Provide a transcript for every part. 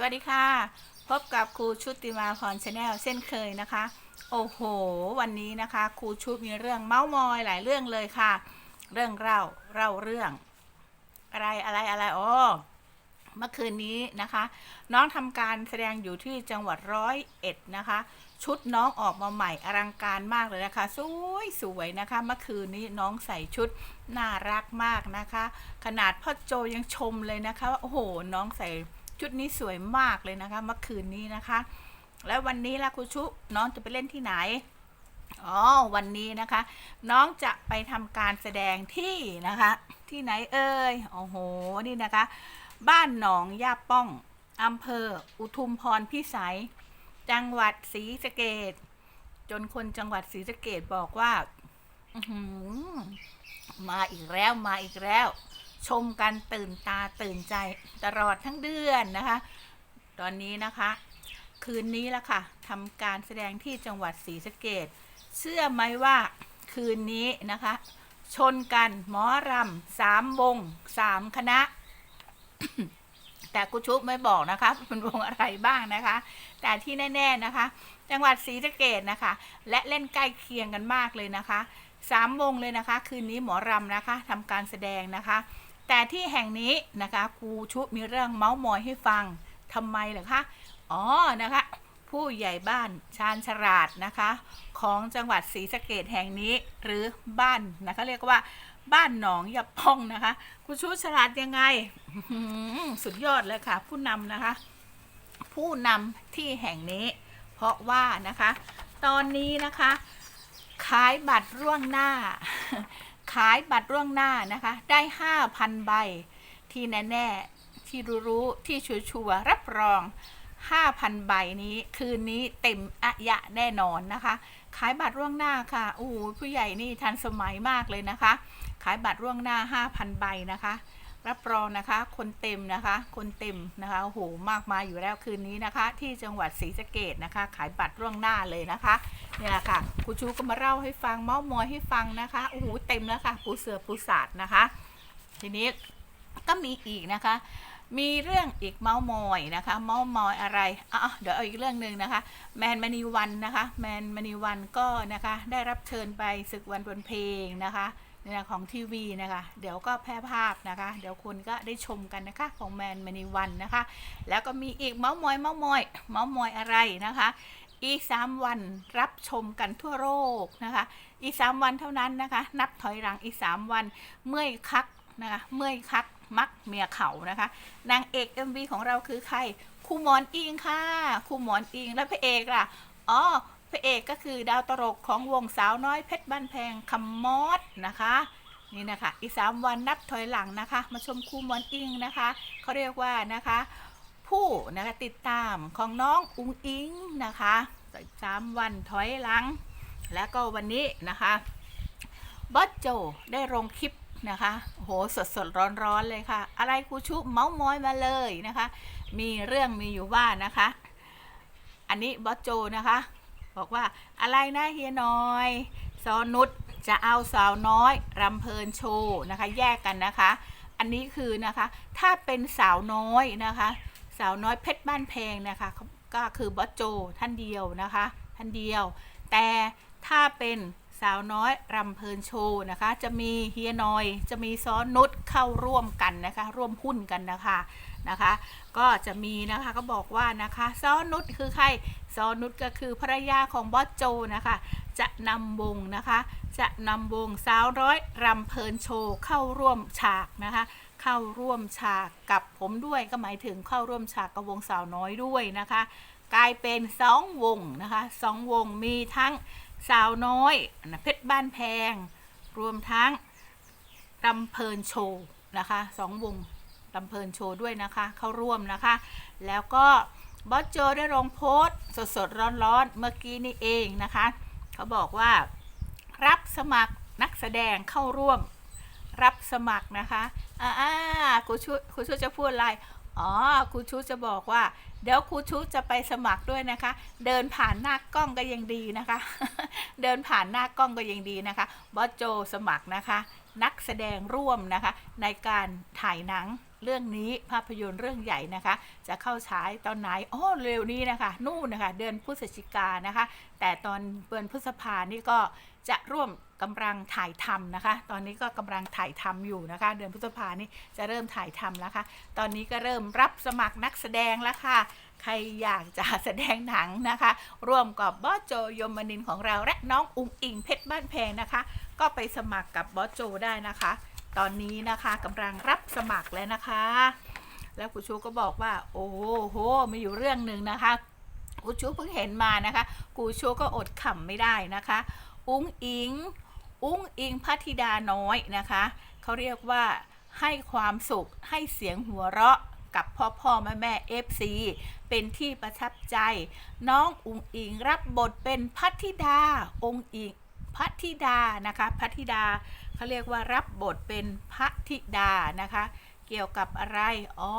สวัสดีค่ะ พบกับครูชุติมาพรชาแนลเช่นเคยนะคะ โอ้โห วันนี้นะคะครูชุมีเรื่องเมาส์มอยหลายเรื่องเลยค่ะ เรื่องเล่าเล่าเรื่อง อะไรอะไรอะไรโอ๋อเมื่อคืนนี้นะคะ น้องทำการแสดงอยู่ที่จังหวัดร้อยเอ็ดนะคะ ชุดน้องออกมาใหม่อลังการมากเลยนะคะ สวยสวยนะคะ เมื่อคืนนี้น้องใส่ชุดน่ารักมากนะคะ ขนาดพ่อโจยังชมเลยนะคะว่าโอ้โห น้องใส่ ชุดนี้สวยมากเลยนะคะ เมื่อคืนนี้นะคะ แล้ววันนี้ล่ะครูชุน้องจะไปเล่นที่ไหนอ๋อวันนี้นะคะ น้องจะไปทำการแสดงที่นะคะ ที่ไหนเอ่ยโอ้โหนี่นะคะ บ้านหนองย่าป้องอำเภอ อุทุมพรพิสัย จังหวัดศรีสะเกดจนคนจังหวัดศรีสะเกดบอกว่ามาอีกแล้วมาอีกแล้ว ชมกันตื่นตาตื่นใจตลอดทั้งเดือนนะคะ ตอนนี้นะคะ คืนนี้ละค่ะทำการแสดงที่จังหวัดศรีสะเกดเชื่อไหมว่าคืนนี้นะคะ ชนกันหมอรำสามวงสามคณะ แต่กุชุบไม่บอกนะคะเป็นวงอะไรบ้างนะคะ แต่ที่แน่ๆนะคะ จังหวัดศรีสะเกดนะคะ และเล่นใกล้เคียงกันมากเลยนะคะสามวงเลยนะคะ คืนนี้หมอรำนะคะทำการแสดงนะคะ แต่ที่แห่งนี้นะคะครูชุมีเรื่องเมาส์มอยให้ฟังทำไมเหรอคะอ๋อนะคะผู้ใหญ่บ้านชาญฉลาดนะคะ ของจังหวัดศรีสะเกดแห่งนี้หรือบ้านนะคะเรียกว่าบ้านหนองยาป้องนะคะครูชุฉลาดยังไงสุดยอดเลยค่ะ ผู้นำนะคะ ผู้นำที่แห่งนี้ เพราะว่านะคะ ตอนนี้นะคะ ขายบัตรล่วงหน้า ขายบัตรล่วงหน้านะคะ ได้ 5,000 ใบ ที่แน่ๆ ที่รู้ๆที่ชัวร์รับรอง 5,000 ใบนี้คืนนี้เต็มอะยะแน่นอนนะคะ ขายบัตรล่วงหน้าค่ะอู้ผู้ใหญ่นี่ทันสมัยมากเลยนะคะ ขายบัตรล่วงหน้า 5,000 ใบนะคะ รับรองนะคะคนเต็มนะคะ คนเต็มนะคะโอ้โหมากมายอยู่แล้วคืนนี้นะคะ ที่จังหวัดศรีสะเกดนะคะ ขายบัตรล่วงหน้าเลยนะคะเนี่ยแหละค่ะครูชูก็มาเล่าให้ฟังเมาส์มอยให้ฟังนะคะโอ้โหเต็มแล้วค่ะปูเสือปูศาสตร์นะคะ ทีนี้ก็มีอีกนะคะ มีเรื่องอีกเมาส์มอยนะคะ เมาส์มอยอะไรอะเดี๋ยวเอาอีกเรื่องหนึ่งนะคะ แมนมณีวันนะคะ แมนมณีวันก็นะคะ ได้รับเชิญไปศึกวันบนเพลงนะคะ เนี่ยของทีวีนะคะ เดี๋ยวก็แพร่ภาพนะคะ เดี๋ยวคุณก็ได้ชมกันนะคะ ของแมนมณีวันนะคะ แล้วก็มีอีกเมาส์มอยเมาส์มอยเมาส์มอยอะไรนะคะ อีก 3 วันรับชมกันทั่วโลกนะคะ อีก 3 วันเท่านั้นนะคะ นับถอยหลังอีก 3 วันเมื่อยคักนะคะ เมื่อยคักมักเมียเขานะคะ นางเอก MV ของเราคือใครครูหมอนอิงค่ะครูหมอนอิงแล้วพระเอกล่ะอ๋อ พระเอกก็คือดาวตลกของวงสาวน้อยเพชรบ้านแพงคำมอดนะคะนี่นะคะอีก 3 วันนับถอยหลังนะคะ มาชมครูหมอนอิงนะคะเขาเรียกว่านะคะ ผู้นะคะติดตามของน้องอุงอิงนะคะสามวันถอยหลัง แล้วก็วันนี้นะคะบอสโจได้ลงคลิปนะคะโหสดสดร้อนร้อนเลยค่ะ อะไรครูชุเมาส์มอยมาเลยนะคะ มีเรื่องมีอยู่ว่านะคะ อันนี้บอสโจนะคะ บอกว่าอะไรนะเฮียน้อยซอนุชจะเอาสาวน้อยรำเพลินโชว์นะคะ แยกกันนะคะ อันนี้คือนะคะ ถ้าเป็นสาวน้อยนะคะ สาวน้อยเพชรบ้านแพงนะคะก็คือบอสโจท่านเดียวนะคะ ท่านเดียว แต่ถ้าเป็น สาวน้อยรำเพลินโชว์นะคะ จะมีเฮียน้อย จะมีซ้อนนุชเข้าร่วมกันนะคะ ร่วมหุ้นกันนะคะนะคะ ก็จะมีนะคะก็บอกว่านะคะซ้อนนุชคือใครซ้อนนุชก็คือภรรยาของบอสโจนะคะ จะนำวงนะคะ จะนำวงสาวร้อยรำเพลินโชว์เข้าร่วมฉากนะคะเข้าร่วมฉากกับผมด้วยก็หมายถึงเข้าร่วมฉากกับวงสาวน้อยด้วยนะคะ กลายเป็นสองวงนะคะสองวงมีทั้ง สาวน้อยนะเพชรบ้านแพง รวมทั้งรำเพลินโชว์นะคะสองวงรำเพลินโชว์ด้วยนะคะ เข้าร่วมนะคะ แล้วก็บอสโจได้ลงโพสต์สดๆ ร้อนๆ เมื่อกี้นี่เองนะคะ เขาบอกว่ารับสมัครนักแสดงเข้าร่วมรับสมัครนะคะ อ่าครูชุครูชุจะพูดอะไร อ๋อครูชุจะบอกว่า เดี๋ยวครูชุจะไปสมัครด้วยนะคะ เดินผ่านหน้ากล้องก็ยังดีนะคะ เดินผ่านหน้ากล้องก็ยังดีนะคะบอสโจสมัครนะคะ นักแสดงร่วมนะคะ ในการถ่ายหนัง เรื่องนี้ภาพยนตร์เรื่องใหญ่นะคะ จะเข้าฉายตอนไหนอ๋อเร็วนี้นะคะ นู่นนะคะ เดือนพฤศจิกานะคะ แต่ตอนเดือนพฤษภานี่ก็จะร่วมกำลังถ่ายทำนะคะ ตอนนี้ก็กำลังถ่ายทำอยู่นะคะ เดือนพฤษภานี่จะเริ่มถ่ายทำแล้วค่ะ ตอนนี้ก็เริ่มรับสมัครนักแสดงแล้วค่ะ ใครอยากจะแสดงหนังนะคะ ร่วมกับบอสโจยมนินของเราและน้องอุ๋งอิงเพชรบ้านแพงนะคะ ก็ไปสมัครกับบอสโจได้นะคะ ตอนนี้นะคะกำลังรับสมัครแล้วนะคะ แล้วครูชูก็บอกว่า โอ้โหมีอยู่เรื่องหนึ่งนะคะครูชูเพิ่งเห็นมานะคะครูชูก็อดขำไม่ได้นะคะ อุ้งอิง อุ้งอิงพัทิดาน้อยนะคะ เขาเรียกว่าให้ความสุขให้เสียงหัวเราะกับพ่อพ่อแม่แม่เอฟซีเป็นที่ประทับใจ น้องอุ้งอิงรับบทเป็นพัทิดาองค์อิงพัทิดานะคะพัทิดา เขาเรียกว่ารับบทเป็นพัทธิดานะคะ เกี่ยวกับอะไรอ๋อ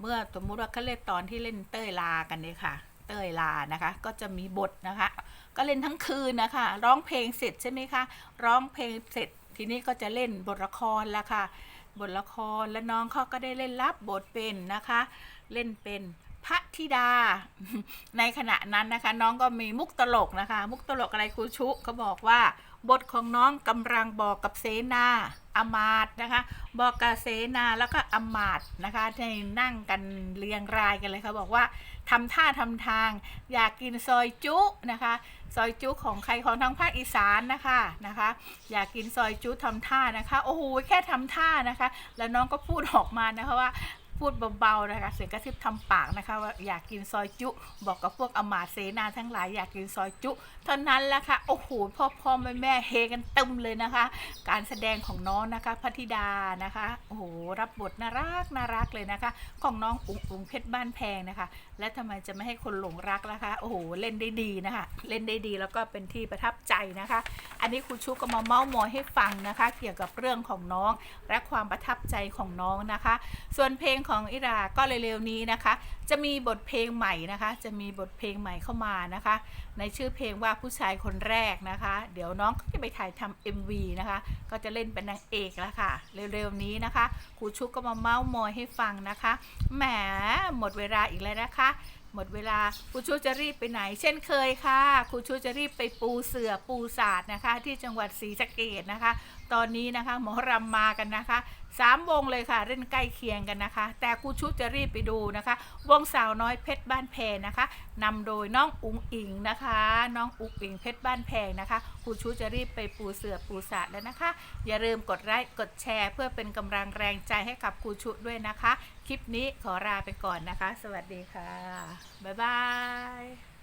เมื่อสมมุติว่าเขาเล่นตอนที่เล่นเต้ยลากันเนี่ยค่ะ เต้ยลานะคะ ก็จะมีบทนะคะ ก็เล่นทั้งคืนนะคะ ร้องเพลงเสร็จใช่ไหมคะ ร้องเพลงเสร็จ ทีนี้ก็จะเล่นบทละครละค่ะ บทละครและน้องเขาก็ได้เล่นรับบทเป็นนะคะ เล่นเป็น พระธิดา ในขณะนั้นนะคะ น้องก็มีมุกตลกนะคะ มุกตลกอะไรครูชุเขาบอกว่า บทของน้องกำลังบอกกับเสนาอมาตนะคะ บอกกับเสนาแล้วก็อมาตนะคะที่นั่งกันเรียงรายกันเลยค่ะบอกว่าทำท่าทำทาง อยากกินซอยจุนะคะ ซอยจุของใครของทางภาคอีสานนะคะนะคะ อยากกินซอยจุทำท่านะคะโอ้โหแค่ทำท่านะคะ แล้วน้องก็พูดออกมานะคะว่า พูดเบาๆนะคะเสียงกระซิบทำปากนะคะว่าอยากกินซอยจุ บอกกับพวกอมาตเสนาทั้งหลายอยากกินซอยจุ เท่านั้นแหละค่ะโอ้โหพ่อพ่อแม่แม่เฮกันตึมเลยนะคะ การแสดงของน้องนะคะพัทธิดานะคะโอ้โหรับบทน่ารักน่ารักเลยนะคะ ของน้องอุ๋งอุ๋งเพชรบ้านแพงนะคะ และทำไมจะไม่ให้คนหลงรักล่ะคะโอ้โหเล่นได้ดีนะคะ เล่นได้ดีแล้วก็เป็นที่ประทับใจนะคะ อันนี้ครูชุก็มาเม้าท์มอยให้ฟังนะคะ เกี่ยวกับเรื่องของน้องและความประทับใจของน้องนะคะ ส่วนเพลงของอิราก็เร็วๆนี้นะคะ จะมีบทเพลงใหม่นะคะ จะมีบทเพลงใหม่เข้ามานะคะ ในชื่อเพลงว่าผู้ชายคนแรกนะคะ เดี๋ยวน้องก็จะไปถ่ายทำ MV นะคะ ก็จะเล่นเป็นนางเอกแล้วค่ะ เร็วๆนี้นะคะครูชุกก็มาเมาท์มอยให้ฟังนะคะแหมหมดเวลาอีกแล้วนะคะหมดเวลาครูชูจะรีบไปไหน เช่นเคยค่ะครูชูจะรีบไปปูเสือปูศาสตร์นะคะ ที่จังหวัดศรีสะเกดนะคะตอนนี้นะคะ หมอรำมากันนะคะสามวงเลยค่ะเล่นใกล้เคียงกันนะคะ แต่ครูชุจะรีบไปดูนะคะ วงสาวน้อยเพชรบ้านแพงนะคะนำโดยน้องอุ๋งอิงนะคะ น้องอุ๋งอิงเพชรบ้านแพงนะคะครูชุจะรีบไปปูเสือปูศาสตร์แล้วนะคะ อย่าลืมกดไลค์กดแชร์ เพื่อเป็นกำลังแรงใจให้กับครูชุด้วยนะคะ คลิปนี้ขอลาไปก่อนนะคะ สวัสดีค่ะบ๊ายบาย